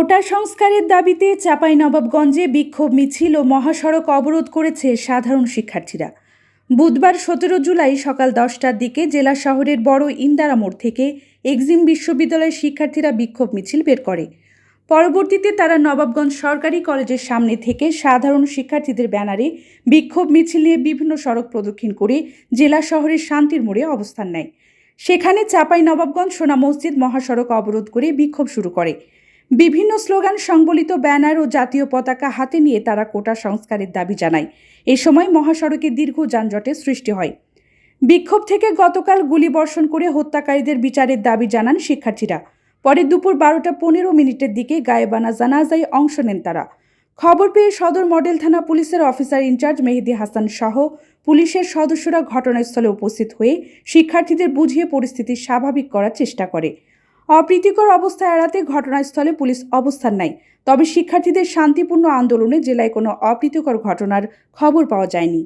কোটা সংস্কারের দাবিতে চাঁপাইনবাবগঞ্জে বিক্ষোভ মিছিল ও মহাসড়ক অবরোধ করেছে সাধারণ শিক্ষার্থীরা। বুধবার সতেরো জুলাই সকাল দশটার দিকে জেলা শহরের বড় ইন্দারা মোড় থেকে এক্সিম বিশ্ববিদ্যালয়ের শিক্ষার্থীরা বিক্ষোভ মিছিল বের করে। পরবর্তীতে তারা নবাবগঞ্জ সরকারি কলেজের সামনে থেকে সাধারণ শিক্ষার্থীদের ব্যানারে বিক্ষোভ মিছিল নিয়ে বিভিন্ন সড়ক প্রদক্ষিণ করে জেলা শহরের শান্তির মোড়ে অবস্থান নেয়। সেখানে চাপাই নবাবগঞ্জ সোনা মসজিদ মহাসড়ক অবরোধ করে বিক্ষোভ শুরু করে। বিভিন্ন স্লোগান, সংবলিত ব্যানার ও জাতীয় পতাকা হাতে নিয়ে তারা কোটা সংস্কারের দাবি জানায়। এ সময় মহাসড়কে দীর্ঘ যানজটের সৃষ্টি হয়। বিক্ষোভ থেকে গতকাল গুলিবর্ষণ করে হত্যাকারীদের বিচারের দাবি জানান শিক্ষার্থীরা। পরে দুপুর বারোটা পনেরো মিনিটের দিকে গায়েবানা জানাজায় অংশ নেন তারা। খবর পেয়ে সদর মডেল থানা পুলিশের অফিসার ইনচার্জ মেহেদি হাসান সহ পুলিশের সদস্যরা ঘটনাস্থলে উপস্থিত হয়ে শিক্ষার্থীদের বুঝিয়ে পরিস্থিতি স্বাভাবিক করার চেষ্টা করে। অপ্রীতিকর অবস্থা এড়াতে ঘটনাস্থলে পুলিশ অবস্থান নেয়। তবে শিক্ষার্থীদের শান্তিপূর্ণ আন্দোলনে জেলায় কোনো অপ্রীতিকর ঘটনার খবর পাওয়া যায়নি।